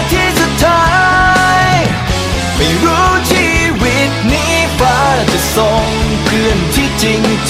ี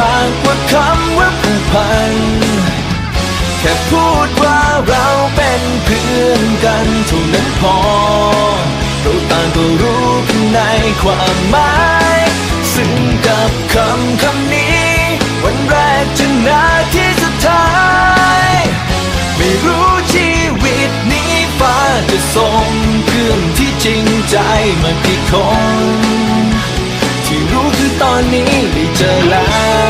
มากกว่าคำว่าผูกพัน แค่พูดว่าเราเป็นเพื่อนกันเท่านั้นพอ เราต่างก็รู้กันในความหมาย ซึ่งกับคำคำนี้ วันแรกจนนาทีสุดท้าย ไม่รู้ชีวิตนี้ฟ้าจะส่งเพื่อนที่จริงใจมากี่คนที่รู้คือตอนนี้ได้เจอแล้ว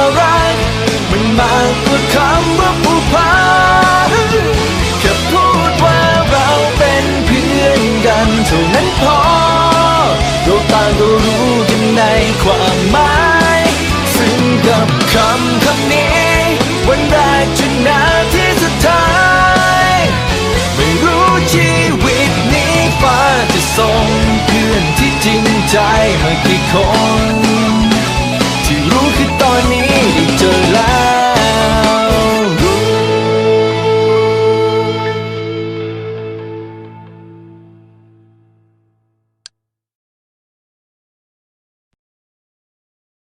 า ความหมายซึ่งกับคำคำนี้ วันแรกจนนาทีสุดท้าย ไม่รู้ชีวิตนี้ฟ้าจะส่งเพื่อนที่จริงใจมากี่คน